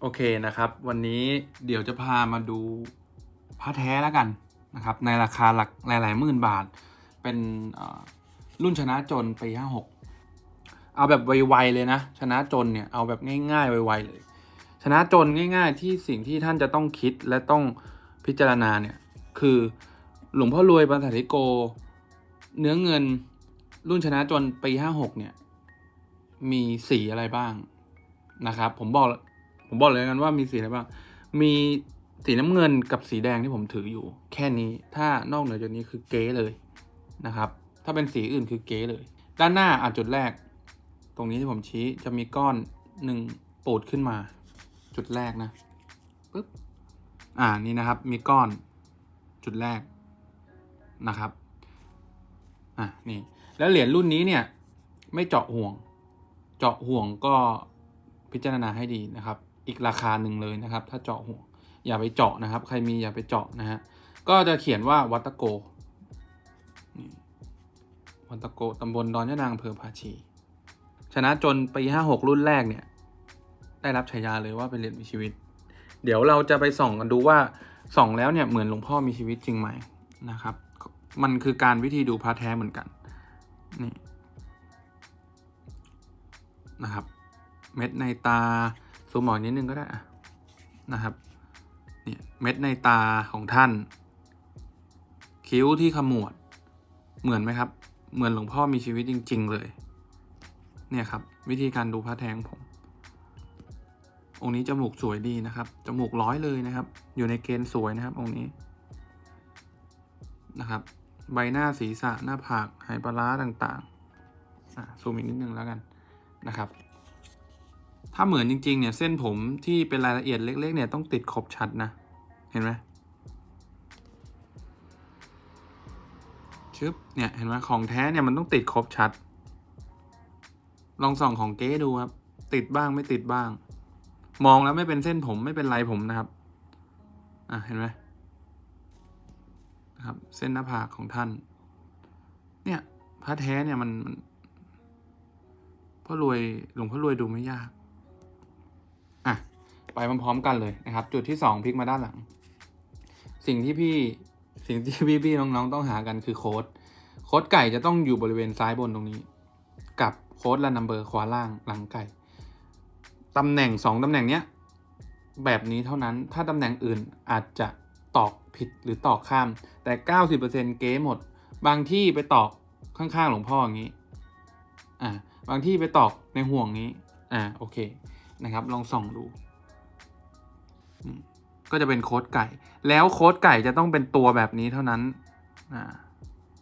โอเคนะครับ วันนี้เดี๋ยวจะพามาดูผ้าแท้แล้วกันนะครับ ในราคาหลักหลายๆหมื่นบาท เป็นรุ่นชนะจนปี56เอาแบบไวๆเลยนะ ชนะจนเนี่ยเอาแบบง่ายๆไวๆเลย ชนะจนง่ายๆ ที่สิ่งที่ท่านจะต้องคิดและต้องพิจารณาเนี่ยคือหลวงพ่อรวยปัญสาธิโก เนื้อเงินรุ่นชนะจนปี 56 เนี่ย มีสีอะไรบ้างนะครับ ผมบอก ผมบอกเลยกันว่ามีสีอะไรบ้าง มีสีน้ำเงินกับสีแดงที่ผมถืออยู่ แค่นี้ถ้านอกเหนือจากนี้คือเก๊เลยนะครับ ถ้าเป็นสีอื่นคือเก๊เลย ด้านหน้าอะจุดแรก ตรงนี้ที่ผมชี้จะมีก้อนหนึ่งปูดขึ้นมา จุดแรกนะปึ๊บอ่านี่นะครับ มีก้อนจุดแรกนะครับอะนี่แล้วเหรียญรุ่นนี้เนี่ย ไม่เจาะห่วง เจาะห่วงก็พิจารณาให้ดีนะครับ อีกราคาหนึ่งเลยนะครับ ถ้าเจาะห่วงอย่าไปเจาะนะครับ ใครมีอย่าไปเจาะนะฮะก็จะเขียนว่าวัตโกวัตโกตำบลดอนยะนางเภอภาชี ชนะจนปีห้าหกรุ่นแรกเนี่ย ได้รับฉายาเลยว่าเป็นเหรียญมีชีวิต เดี๋ยวเราจะไปส่องกันดูว่าส่องแล้วเนี่ยเหมือนหลวงพ่อมีชีวิตจริงไหมนะครับ มันคือการวิธีดูพระแท้เหมือนกันนี่นะครับ เม็ดในตา ซูมหมอกนิดนึงก็ได้อะนะครับเนี่ยเม็ดในตาของท่าน คิ้วที่ขมวด เหมือนไหมครับ เหมือนหลวงพ่อมีชีวิตจริง ๆ เลย เนี่ยครับ วิธีการดูพระแทงผม องค์นี้จมูกสวยดีนะครับ จมูกร้อยเลยนะครับ อยู่ในเกณฑ์สวยนะครับ องค์นี้นะครับ ใบหน้าศีรษะหน้าผากไหปลาร้าต่างๆอะซูมอีกนิดนึงแล้วกันนะครับ ถ้าเหมือนจริงๆเนี่ยเส้นผมที่เป็นรายละเอียดเล็ก ๆ เนี่ยต้องติดครบชัดนะ เห็นไหมชึบเนี่ยเห็นไหมของแท้เนี่ยมันต้องติดครบชัด ลองส่องของเก๊ดูครับ ติดบ้างไม่ติดบ้าง มองแล้วไม่เป็นเส้นผมไม่เป็นไรผมนะครับอะเห็นไหมนะครับเส้นหน้าผากของท่าน เนี่ยพระแท้เนี่ยมันพ่อรวยหลวงพ่อรวยดูไม่ยาก ไปพร้อมๆกันเลยนะครับ จุดที่สองพลิกมาด้านหลัง สิ่งที่พี่สิ่งที่พี่ๆน้องๆต้องหากันคือโค้ดโค้ดไก่จะต้องอยู่บริเวณซ้ายบนตรงนี้ กับโค้ดและนัมเบอร์ขวาล่างหลังไก่ตำแหน่งสองตำแหน่งเนี้ยแบบนี้เท่านั้นถ้าตำแหน่งอื่นอาจจะตอกผิดหรือตอกข้าม แต่ 90%เก๊หมด บางที่ไปตอกข้างๆหลวงพ่ออย่างนี้อ่าบางที่ไปตอกในห่วงนี้อ่าโอเคนะครับ ลองส่องดู ก็จะเป็นโค้ดไก่ แล้วโค้ดไก่จะต้องเป็นตัวแบบนี้เท่านั้น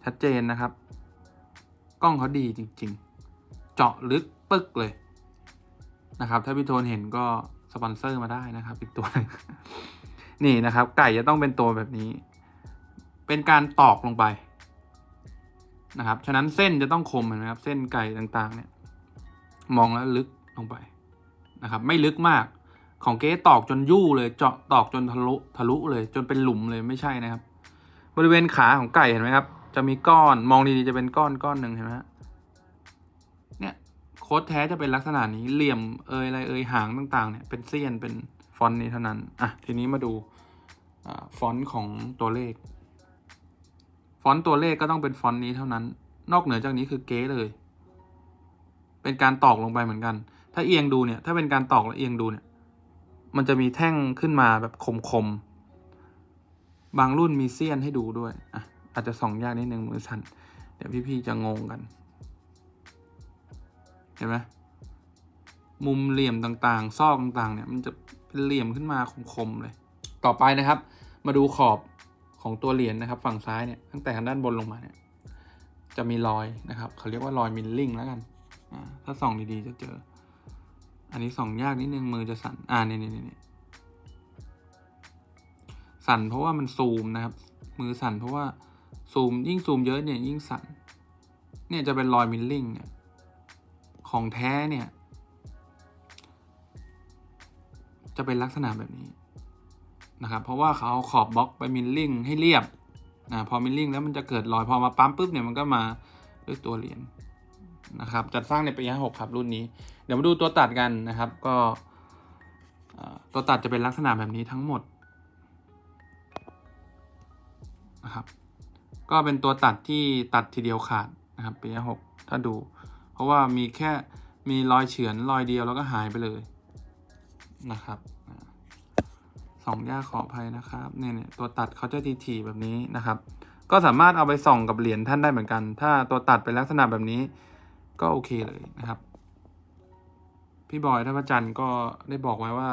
ชัดเจนนะครับ กล้องเขาดีจริง ๆ เจาะลึกปึ๊กเลยนะครับ ถ้าพี่โทนเห็นก็สปอนเซอร์มาได้นะครับอีกตัวหนึงนี่นะครับ ไก่จะต้องเป็นตัวแบบนี้ เป็นการตอกลงไปนะครับ ฉะนั้นเส้นจะต้องคมเห็นไหมครับ เส้นไก่ต่างๆ เนี่ย มองแล้วลึกลงไปนะครับ ไม่ลึกมาก ของเก๊ตอกจนยู่เลยเจาะตอกจนทะลุทะลุเลย จนเป็นหลุมเลยไม่ใช่นะครับ บริเวณขาของไก่เห็นไหมครับ จะมีก้อนมองดีๆจะเป็นก้อนก้อนหนึ่งเห็นไหมฮะเนี่ยโค้ดแท้จะเป็นลักษณะนี้เหลี่ยมเอยอะไรเอยหางต่างๆเนี่ยเป็นเสี้ยนเป็นฟอนต์นี้เท่านั้นอะทีนี้มาดูฟอนต์ของตัวเลข ฟอนต์ตัวเลขก็ต้องเป็นฟอนต์นี้เท่านั้น นอกเหนือจากนี้คือเก๊เลย เป็นการตอกลงไปเหมือนกัน ถ้าเอียงดูเนี่ยถ้าเป็นการตอกแล้วเอียงดูเนี่ย มันจะมีแท่งขึ้นมาแบบคมๆ บางรุ่นมีเสี้ยนให้ดูด้วย อะ อาจจะส่องยากนิดนึงมือสั่น เดี๋ยวพี่ๆจะงงกัน เห็นไหมมุมเหลี่ยมต่างๆ ซอกต่างๆ เนี่ย มันจะเป็นเหลี่ยมขึ้นมาคมๆ เลย ต่อไปนะครับ มาดูขอบของตัวเหรียญนะครับ ฝั่งซ้ายเนี่ย ตั้งแต่ด้านบนลงมาเนี่ย จะมีรอยนะครับ เขาเรียกว่ารอยมิลลิ่งแล้วกันอ่าถ้าส่องดีๆ จะเจอ อันนี้ส่องยากนิดนึงมือจะสั่น อ่านี่นี่นี่สั่นเพราะว่ามันซูมนะครับ มือสั่นเพราะว่าซูมยิ่งซูมเยอะเนี่ยยิ่งสั่น เนี่ยจะเป็นรอยมิลลิ่งเนี่ยของแท้เนี่ย จะเป็นลักษณะแบบนี้นะครับ เพราะว่าเขาขอบบล็อกไปมิลลิ่งให้เรียบนะพอมิลลิ่งแล้วมันจะเกิดรอยพอมาปั๊มปุ๊บเนี่ยมันก็มาด้วยตัวเหรียญนะครับ จัดสร้างในปี56ครับรุ่นนี้ เดี๋ยวมาดูตัวตัดกันนะครับ ก็ตัวตัดจะเป็นลักษณะแบบนี้ทั้งหมดนะครับ ก็เป็นตัวตัดที่ตัดทีเดียวขาดนะครับปีหกถ้าดู เพราะว่ามีแค่มีรอยเฉือนรอยเดียวแล้วก็หายไปเลยนะครับอ่าสองย่าขออภัยนะครับเนี่ยเนี่ยตัวตัดเขาจะทีๆแบบนี้นะครับ ก็สามารถเอาไปส่องกับเหรียญท่านได้เหมือนกัน ถ้าตัวตัดเป็นลักษณะแบบนี้ก็โอเคเลยนะครับ พี่บอยท่านพระจันทร์ก็ได้บอกไว้ว่า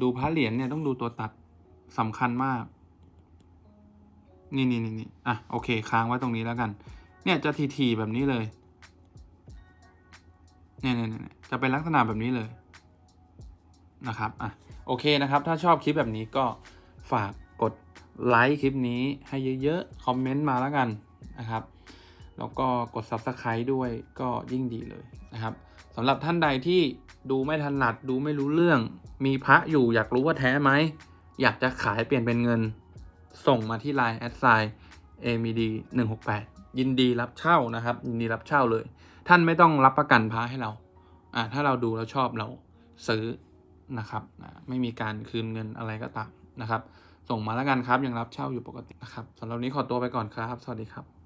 ดูพระเหรียญเนี่ยต้องดูตัวตัดสำคัญมาก นี่นี่นี่นี่อะโอเคค้างไว้ตรงนี้แล้วกัน เนี่ยจะทีทีๆแบบนี้เลยเนี่ยเนี่ยเนี่ยจะเป็นลักษณะแบบนี้เลยนะครับอะโอเคนะครับ ถ้าชอบคลิปแบบนี้ก็ฝากกดไลค์คลิปนี้ให้เยอะๆ คอมเมนต์มาแล้วกันนะครับ แล้วก็กด Subscribe ด้วยก็ยิ่งดีเลยนะครับ สำหรับท่านใดที่ดูไม่ถนัดดูไม่รู้เรื่อง มีพระอยู่อยากรู้ว่าแท้ไหม อยากจะขายเปลี่ยนเป็นเงิน ส่งมาที่ Line แอดไซน์ AMD 168ยินดีรับเช่านะครับ ยินดีรับเช่าเลย ท่านไม่ต้องรับประกันพระให้เราอ่าถ้าเราดูแล้วชอบเราซื้อนะครับไม่มีการคืนเงินอะไรก็ตามนะครับ ส่งมาแล้วกันครับยังรับเช่าอยู่ปกตินะครับสำหรับนี้ขอตัวไปก่อนครับ สวัสดีครับ